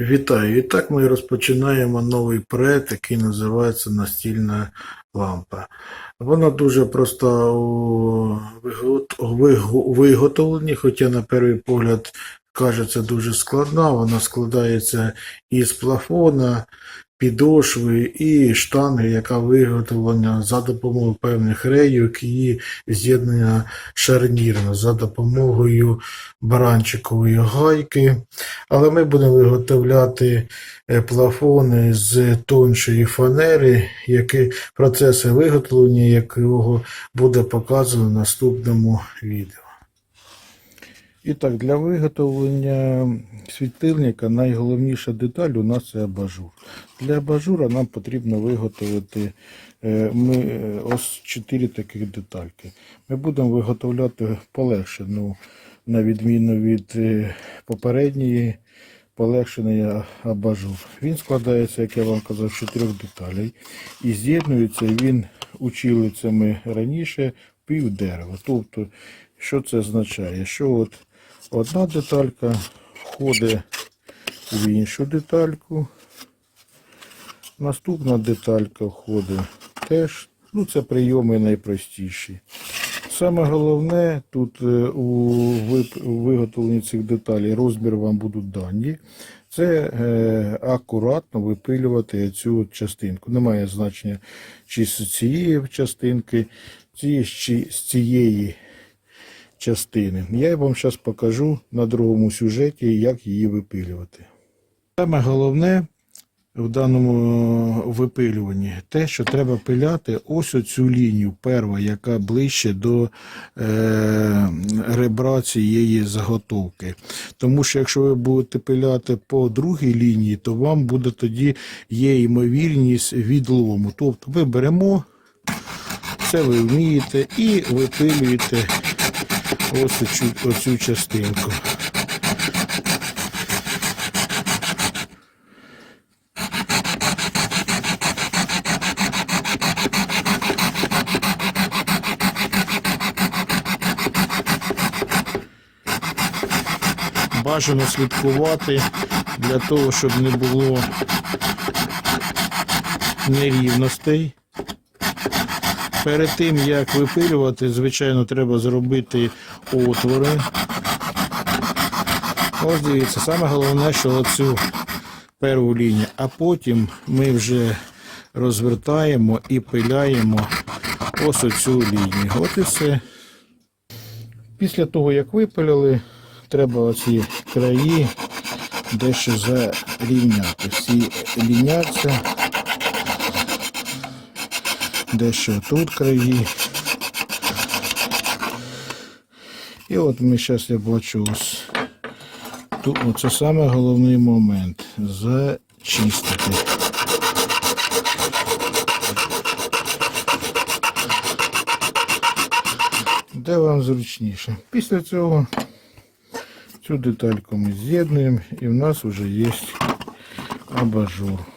Вітаю! І так ми розпочинаємо новий проект, який називається Настільна лампа. Вона дуже проста у виготовленні, хоча на перший погляд кажеться дуже складна. Вона складається із плафона, підошви і штанги, яка виготовлена за допомогою певних рейок і з'єднання шарнірно за допомогою баранчикової гайки. Але ми будемо виготовляти е, плафони з тоншої фанери, які, процеси виготовлення якого буде показано в наступному відео. І так, для виготовлення світильника найголовніша деталь у нас це абажур. Для абажура нам потрібно виготовити е, ми, е, ось чотири таких детальки. Ми будемо виготовляти полегшену, на відміну від е, попередньої, полегшений абажур. Він складається, як я вам казав, з чотирьох деталей. І з'єднується він училицями раніше пів дерева. Тобто, що це означає? Що от одна деталька входить в іншу детальку. Наступна деталька входить теж. Ну, це прийоми найпростіші. Саме головне тут е, у виготовленні цих деталей розмір вам будуть дані. Це е, акуратно випилювати цю частинку. Немає значення чи з цієї частинки, чи з цієї частини. Я вам зараз покажу на другому сюжеті, як її випилювати. Саме головне в даному випилюванні те, що треба пиляти ось оцю лінію, перша, яка ближче до е, ребра цієї заготовки. Тому що якщо ви будете пиляти по другій лінії, то вам буде тоді є ймовірність відлому. Тобто ми беремо, це ви вмієте, і випилюєте ось оцю, оцю частинку. Бажано слідкувати для того, щоб не було нерівностей. Перед тим, як випилювати, звичайно, треба зробити отвори. Ось дивіться, саме головне, що оцю перву лінію, а потім ми вже розвертаємо і пиляємо ось оцю лінію. От і все. Після того, як випиляли, треба оці краї дещо зарівняти. Всі рівняться. Дещо тут краї. І от ми зараз я бачу ось тут оце саме головний момент. Зачистити. Де вам зручніше. Після цього цю детальку ми з'єднуємо і в нас вже є абажур.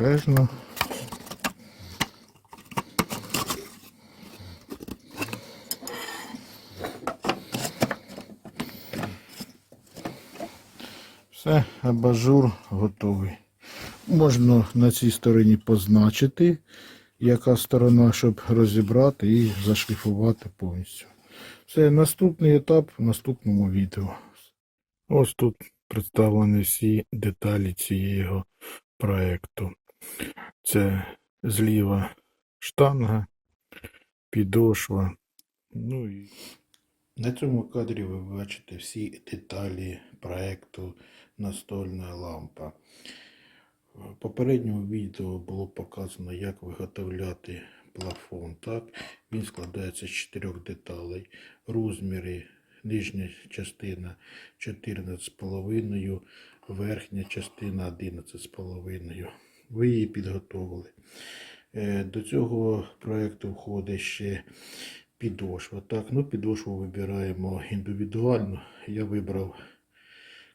Обережно. Все, абажур готовий. Можна на цій стороні позначити, яка сторона, щоб розібрати і зашліфувати повністю. Це наступний етап в наступному відео. Ось тут представлені всі деталі цього проекту. Це зліва штанга, підошва. Ну і на цьому кадрі ви бачите всі деталі проекту настольна лампа. В попередньому відео було показано, як виготовляти плафон. Так? Він складається з чотирьох деталей. Розміри нижня частина 14,5, верхня частина 11,5. Ви її підготовили. Е, До цього проєкту входить ще підошва. Так, ну підошву вибираємо індивідуально. Я вибрав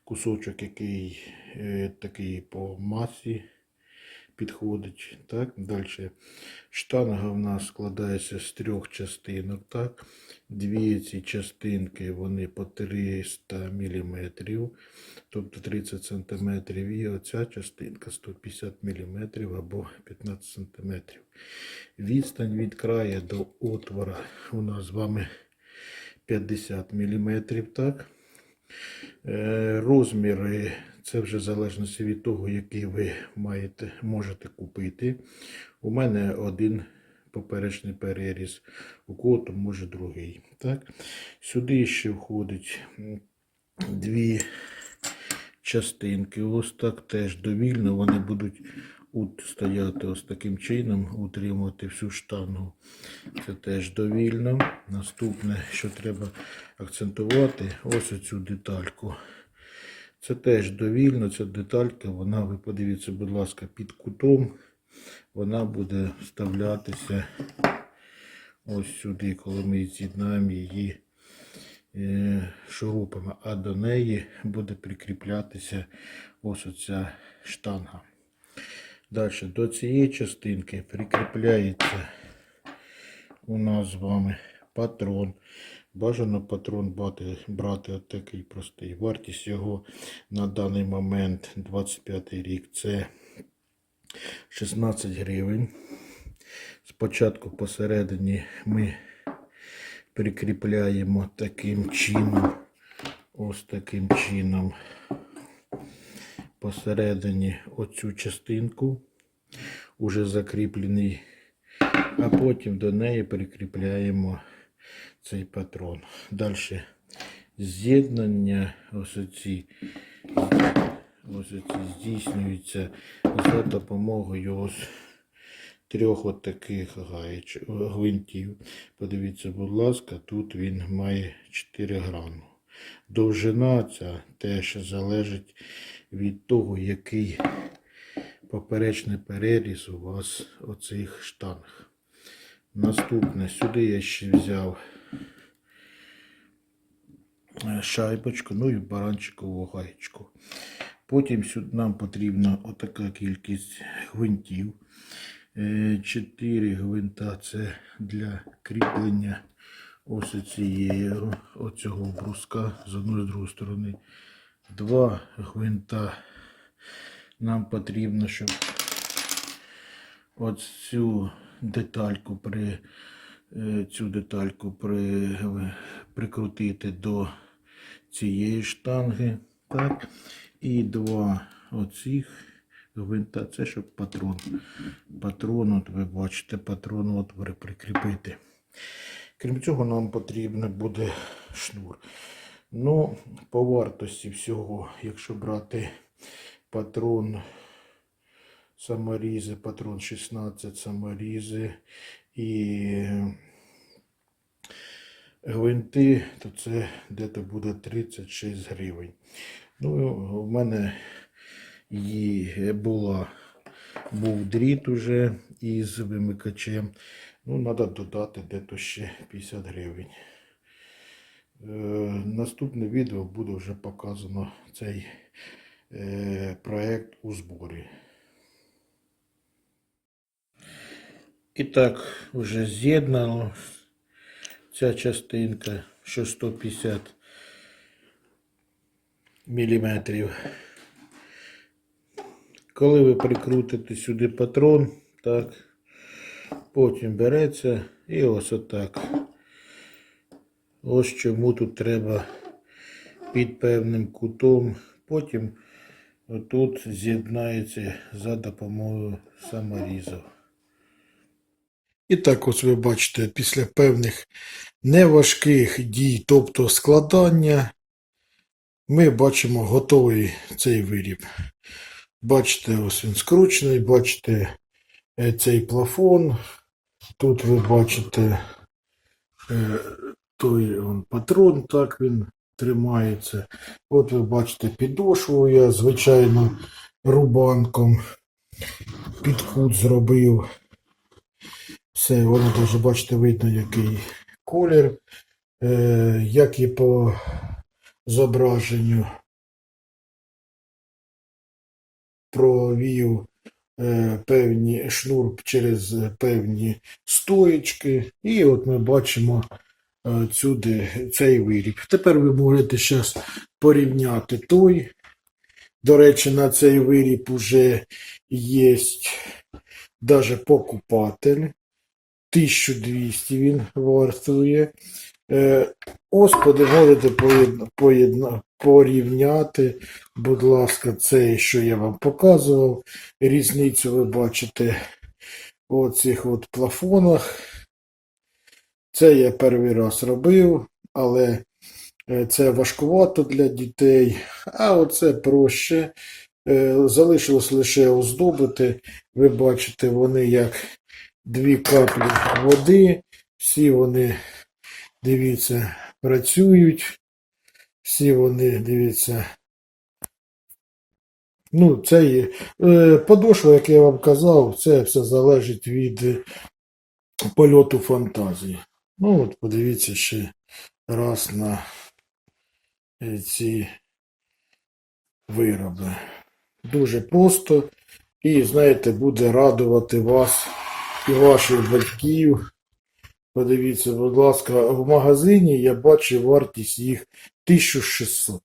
кусочок, який е, такий по масі підходить. Так, далі. Штанга в нас складається з трьох частинок. Так. Дві ці частинки вони по 300 мм, тобто 30 см. І оця частинка 150 мм або 15 см. Відстань від краю до отвора у нас з вами 50 мм. Так. Е, Розміри це вже в залежності від того, який ви маєте, можете купити. У мене один поперечний переріз, у кого то може другий. Так? Сюди ще входить дві частинки. Ось так теж довільно вони будуть от стояти ось таким чином, утримувати всю штангу. Це теж довільно. Наступне, що треба акцентувати, ось оцю детальку. Це теж довільно, ця деталька, вона, ви подивіться, будь ласка, під кутом. Вона буде вставлятися ось сюди, коли ми з'єднаємо її е, шурупами, а до неї буде прикріплятися ось оця штанга. Далі до цієї частинки прикріпляється у нас з вами патрон. Бажано патрон брати, брати такий простий. Вартість його на даний момент 25 рік це 16 гривень. Спочатку посередині ми прикріпляємо таким чином, ось таким чином посередині оцю частинку, уже закріплений, а потім до неї прикріпляємо цей патрон. Далі з'єднання ось оці, ось оці здійснюється за допомогою ось трьох от таких гаєч, гвинтів. Подивіться, будь ласка, тут він має 4 грами. Довжина ця теж залежить від того, який поперечний переріз у вас оцих штанг. Наступне, сюди я ще взяв е, шайбочку, ну і баранчикову гаєчку. Потім сюди нам потрібна отака кількість гвинтів. Е, Чотири гвинта це для кріплення ось цієї оцього бруска з одної з другої сторони. Два гвинта нам потрібно, щоб от цю детальку при е, цю детальку при, прикрутити до цієї штанги. Так. І два оцих гвинта. Це щоб патрон. Патрон, от ви бачите, патрон от ви прикріпити. Крім цього, нам потрібен буде шнур. Ну, по вартості всього, якщо брати патрон саморізи, патрон 16 саморізи і гвинти, то це десь буде 36 гривень. Ну, в мене її була, був дріт уже із вимикачем. Ну, треба додати десь ще 50 гривень. Е, Наступне відео буде вже показано цей е, проект у зборі. І так, вже з'єднано ця частинка, що 150 міліметрів. Коли ви прикрутите сюди патрон, так, потім береться і ось отак. Ось чому тут треба під певним кутом. Потім тут з'єднається за допомогою саморізів. І так, ось ви бачите, після певних неважких дій, тобто складання, ми бачимо готовий цей виріб. Бачите, ось він скручений, бачите е, цей плафон. Тут ви бачите е, той он, патрон, так він тримається. От ви бачите підошву я, звичайно, рубанком під кут зробив. Все, воно дуже, бачите, видно, який колір, е, як і по зображенню провів е, певні шнур через певні стоїчки. І от ми бачимо е, сюди цей виріб. Тепер ви можете зараз порівняти той. До речі, на цей виріб уже є даже покупатель. 1200 він вартує. Е, Господи, можете поєдна, поєдна, порівняти, будь ласка, це, що я вам показував. Різницю ви бачите у цих от плафонах. Це я перший раз робив, але е, це важкувато для дітей, а оце проще. Е, Залишилось лише оздобити. Ви бачите, вони як дві каплі води. Всі вони, дивіться, працюють. Всі вони, дивіться. Ну, це є. Е, подошва, як я вам казав, це все залежить від польоту фантазії. Ну, от подивіться ще раз на е, ці вироби. Дуже просто і, знаєте, буде радувати вас і ваших батьків. Подивіться, будь ласка, в магазині я бачу вартість їх 1600.